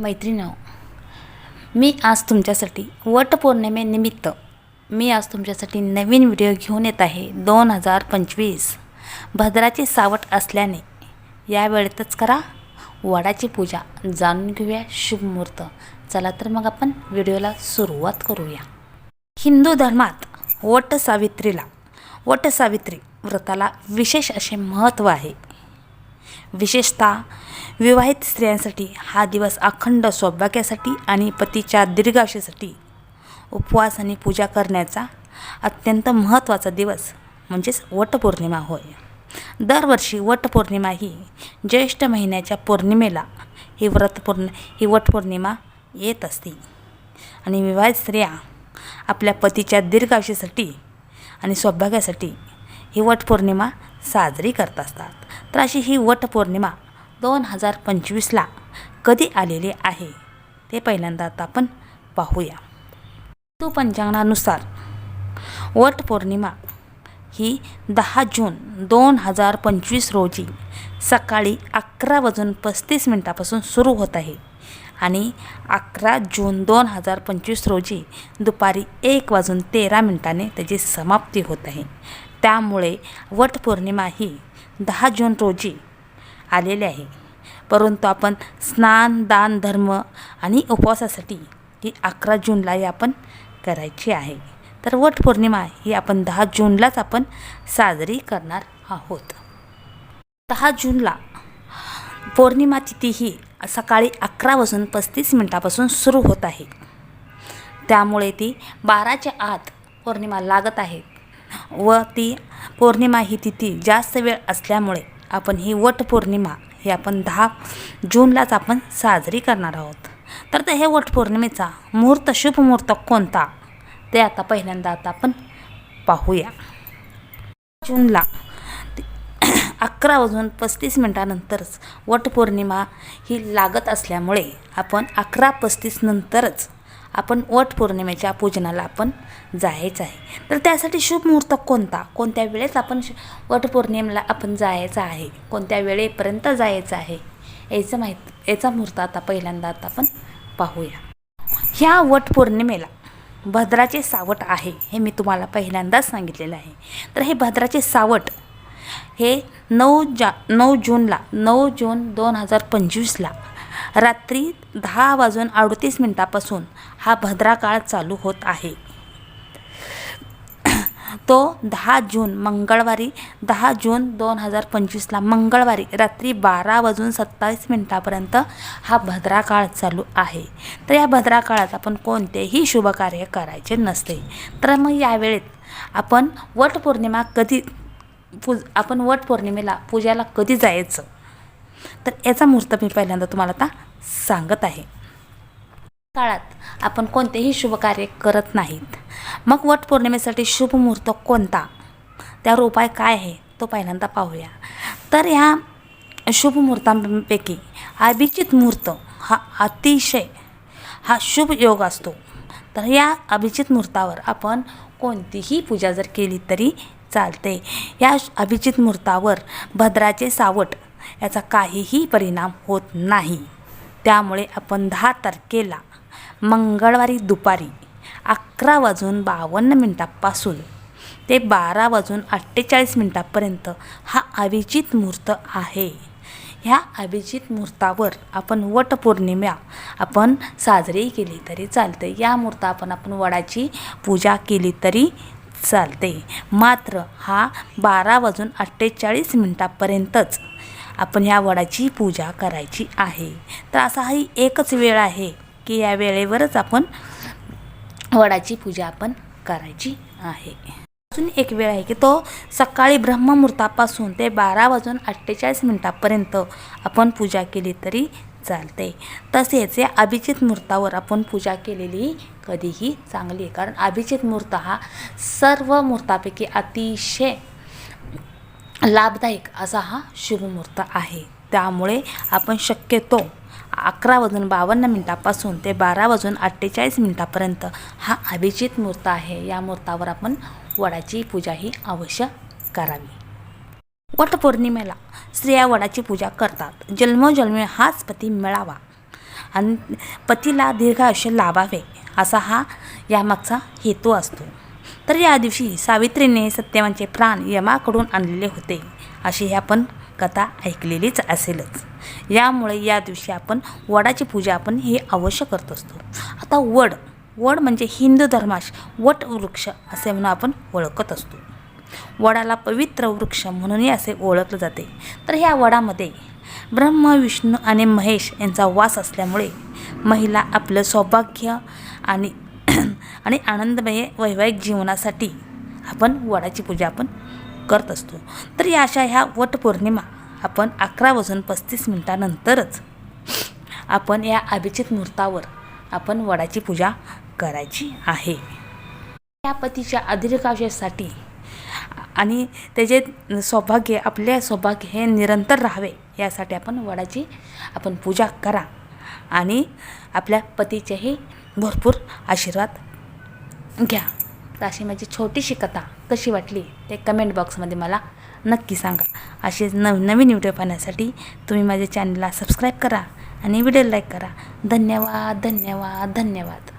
मैत्रिणी मी आज तुमच्यासाठी वटपौर्णिमेनिमित्त मी आज तुमच्यासाठी नवीन व्हिडिओ घेऊन येत आहे दोन हजार पंचवीस. भद्राची सावट असल्याने या वेळेतच करा. वडाची पूजा जाणून घेऊया शुभ मुहूर्त. चला तर मग आपण व्हिडिओला सुरुवात करूया. हिंदू धर्मात वट सावित्रीला वट सावित्री व्रताला विशेष असे महत्त्व आहे. विशेषतः विवाहित स्त्रियांसाठी हा दिवस अखंड सौभाग्यासाठी आणि पतीच्या दीर्घायुष्यासाठी उपवास आणि पूजा करण्याचा अत्यंत महत्त्वाचा दिवस म्हणजेच वटपौर्णिमा होय. दरवर्षी वटपौर्णिमा ही ज्येष्ठ महिन्याच्या पौर्णिमेला ही व्रतपौर्ण ही वटपौर्णिमा येत असते. आणि विवाहित स्त्रिया आपल्या पतीच्या दीर्घायुष्यासाठी आणि सौभाग्यासाठी ही वटपौर्णिमा साजरी करत असतात. तर अशी ही वटपौर्णिमा दोन हजार पंचवीसला कधी आलेली आहे ते पहिल्यांदा आता आपण पाहूया. हिंदू पंचांगानुसार वटपौर्णिमा ही दहा जून दोन हजार पंचवीस रोजी सकाळी अकरा वाजून पस्तीस मिनटापासून सुरू होत आहे आणि अकरा जून दोन हजार पंचवीस रोजी दुपारी एक वाजून तेरा मिनिटाने त्याची समाप्ती होत आहे. त्यामुळे वटपौर्णिमा ही दहा जून रोजी आलेले आहे. परंतु आपण स्नान दान धर्म आणि उपवासासाठी ही अकरा जूनलाही आपण करायची आहे. तर वटपौर्णिमा ही आपण दहा जूनलाच आपण साजरी करणार आहोत. दहा जूनला पौर्णिमा तिथी ही सकाळी अकरा वाजून पस्तीस मिनटापासून सुरू होत आहे. त्यामुळे ती बाराच्या आत पौर्णिमा लागत आहे. व ती पौर्णिमा ही तिथी जास्त वेळ असल्यामुळे आपण ही वटपौर्णिमा ही आपण दहा जूनलाच आपण साजरी करणार आहोत. तर ते हे वटपौर्णिमेचा मुहूर्त शुभ मुहूर्त कोणता? ते आता पहिल्यांदा आता आपण पाहूया. जूनला अकरा वाजून पस्तीस मिनटानंतरच वटपौर्णिमा ही लागत असल्यामुळे आपण अकरा पस्तीस नंतरच आपण वटपौर्णिमेच्या पूजनाला आपण जायचं आहे. तर त्यासाठी शुभ मुहूर्त कोणता? कोणत्या वेळेस आपण श वटपौर्णिमेला आपण जायचं आहे? कोणत्या वेळेपर्यंत जायचं आहे? याचं माहीत याचा मुहूर्त आता पहिल्यांदा आता आपण पाहूया. ह्या वटपौर्णिमेला भद्राचे सावट आहे हे मी तुम्हाला पहिल्यांदाच सांगितलेलं आहे. तर हे भद्राचे सावट हे नऊ जा नऊ जूनला नऊ जून दोन हजार पंचवीसला रात्री दहा वाजून अडतीस मिनटापासून हा भद्रा काळ चालू होत आहे. तो दहा जून मंगळवारी दहा जून दोन हजार पंचवीसला मंगळवारी रात्री बारा वाजून सत्तावीस मिनटापर्यंत हा भद्रा काळ चालू आहे. तर या भद्रा काळात आपण कोणतेही शुभकार्य करायचे नसते. तर मग यावेळेत आपण वटपौर्णिमा कधी पूज आपण वटपौर्णिमेला पूजाला कधी जायचं? तर याचा मुहूर्त मी पहिल्यांदा तुम्हाला आता सांगत आहे. काळात आपण कोणतेही शुभ कार्य करत नाहीत. मग वटपौर्णिमेसाठी शुभ मुहूर्त कोणता? त्यावर उपाय काय आहे तो पहिल्यांदा पाहूया. तर ह्या शुभ मुहूर्तांपैकी अभिजित मुहूर्त हा अतिशय हा शुभ योग असतो. तर या अभिजित मुहूर्तावर आपण कोणतीही पूजा जर केली तरी चालते. या अभिजित मुहूर्तावर भद्राचे सावट याचा काहीही परिणाम होत नाही. त्यामुळे आपण दहा तारखेला मंगळवारी दुपारी अकरा वाजून बावन्न मिनटापासून ते बारा वाजून अठ्ठेचाळीस मिनटापर्यंत हा अभिजित मुहूर्त आहे. ह्या अभिजित मुहूर्तावर आपण वटपौर्णिमा आपण साजरी केली तरी चालते. या मुहूर्त आपण आपण वडाची पूजा केली तरी चालते. मात्र हा बारा वाजून अठ्ठेचाळीस मिनटापर्यंतच आपण ह्या वडाची पूजा करायची आहे. तर असा ही एकच वेळ आहे की या वेळेवरच आपण वडाची पूजा आपण करायची आहे. अजून एक वेळ आहे की तो सकाळी ब्रह्ममुहूर्तापासून ते बारा वाजून अठ्ठेचाळीस मिनटापर्यंत आपण पूजा केली तरी चालते. तसेच या अभिजित मुहूर्तावर आपण पूजा केलेली कधीही चांगली आहे. कारण अभिजित मुहूर्त हा सर्व मुहूर्तापैकी अतिशय लाभदायक असा हा शुभमुहूर्त आहे. त्यामुळे आपण शक्यतो अकरा वाजून बावन्न मिनटापासून ते बारा वाजून अठ्ठेचाळीस मिनटापर्यंत हा अभिजित मुहूर्त आहे. या मुहूर्तावर आपण वडाची पूजा ही अवश्य करावी. वटपौर्णिमेला स्त्रिया वडाची पूजा करतात. जन्मोजन्मे हाच पती मिळावा. आणि पतीला दीर्घ आयुष्य लाभावे असा हा यामागचा हेतू असतो. तर या दिवशी सावित्रीने सत्यवानचे प्राण यमाकडून आणलेले होते. अशी ही आपण कथा ऐकलेलीच असेलच. यामुळे या दिवशी आपण वडाची पूजा आपण ही अवश्य करत असतो. आता वड वड म्हणजे हिंदू धर्माश वट वृक्ष असे म्हणून आपण ओळखत असतो. वडाला पवित्र वृक्ष म्हणूनही असे ओळखले जाते. तर ह्या वडामध्ये ब्रह्म विष्णू आणि महेश यांचा वास असल्यामुळे महिला आपलं सौभाग्य आणि आणि आनंदमय वैवाहिक जीवनासाठी आपण वडाची पूजा आपण करत असतो. तर या अशा ह्या वटपौर्णिमा आपण अकरा वाजून पस्तीस मिनटानंतरच आपण या अभिजित मुहूर्तावर आपण वडाची पूजा करायची आहे. या पतीच्या अदीर्घायुष्यासाठी आणि त्याचे सौभाग्य आपले सौभाग्य हे निरंतर राहावे यासाठी आपण वडाची आपण पूजा करा आणि आपल्या पतीचेही भरपूर आशीर्वाद घ्या. तर अशी माझी छोटीशी कथा कशी वाटली ते कमेंट बॉक्समध्ये मला नक्की सांगा. असे नव नवीन व्हिडिओ पाहण्यासाठी तुम्ही माझ्या चॅनलला सबस्क्राईब करा आणि व्हिडिओ लाईक करा. धन्यवाद धन्यवाद धन्यवाद.